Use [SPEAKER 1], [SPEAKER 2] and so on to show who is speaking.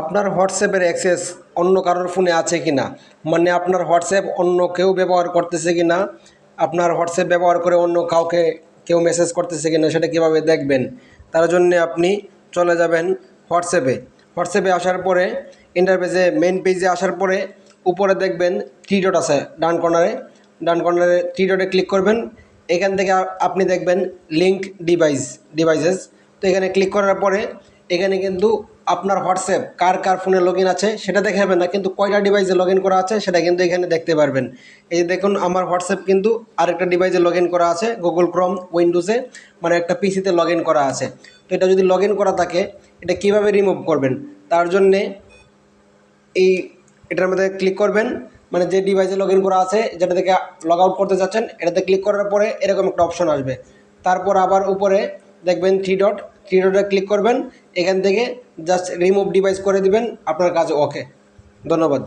[SPEAKER 1] আপনার হোয়াটসঅ্যাপের অ্যাক্সেস অন্য কারোর ফোনে আছে কি না? মানে আপনার হোয়াটসঅ্যাপ অন্য কেউ ব্যবহার করতেছে কি না? আপনার হোয়াটসঅ্যাপ ব্যবহার করে অন্য কাউকে কেউ মেসেজ করতেছে কি না, সেটা কীভাবে দেখবেন? তার জন্যে আপনি চলে যাবেন হোয়াটসঅ্যাপে। হোয়াটসঅ্যাপে আসার পরে ইন্টারপেজে মেন পেজে আসার পরে, উপরে দেখবেন থ্রি ডট আছে ডান কর্নারে ডান কর্নারে থ্রি ডটে ক্লিক করবেন। এখান থেকে আপনি দেখবেন লিঙ্ক ডিভাইস ডিভাইসেস তো এখানে ক্লিক করার পরে, এখানে কিন্তু আপনার হোয়াটসঅ্যাপ, কার কার ফোনে লগ আছে সেটা দেখাবে না, কিন্তু কয়টা ডিভাইসে লগ করা আছে সেটা কিন্তু এখানে দেখতে পারবেন। এই যে দেখুন, আমার হোয়াটসঅ্যাপ কিন্তু আরেকটা ডিভাইসে লগ করা আছে গুগল ক্রম উইন্ডোজে মানে একটা পিসিতে লগ করা আছে। তো এটা যদি লগ করা থাকে, এটা কীভাবে রিমুভ করবেন? তার জন্যে এই এটার মধ্যে ক্লিক করবেন মানে যে ডিভাইসে লগ করা আছে, যেটা থেকে লগ আউট করতে যাচ্ছেন, এটাতে ক্লিক করার পরে এরকম একটা অপশন আসবে। তারপর আবার উপরে দেখবেন থ্রি ডট ডটে ক্লিক করবেন এখান থেকে জাস্ট রিমুভ ডিভাইস করে দিবেন আপনার কাজ ওকে ধন্যবাদ।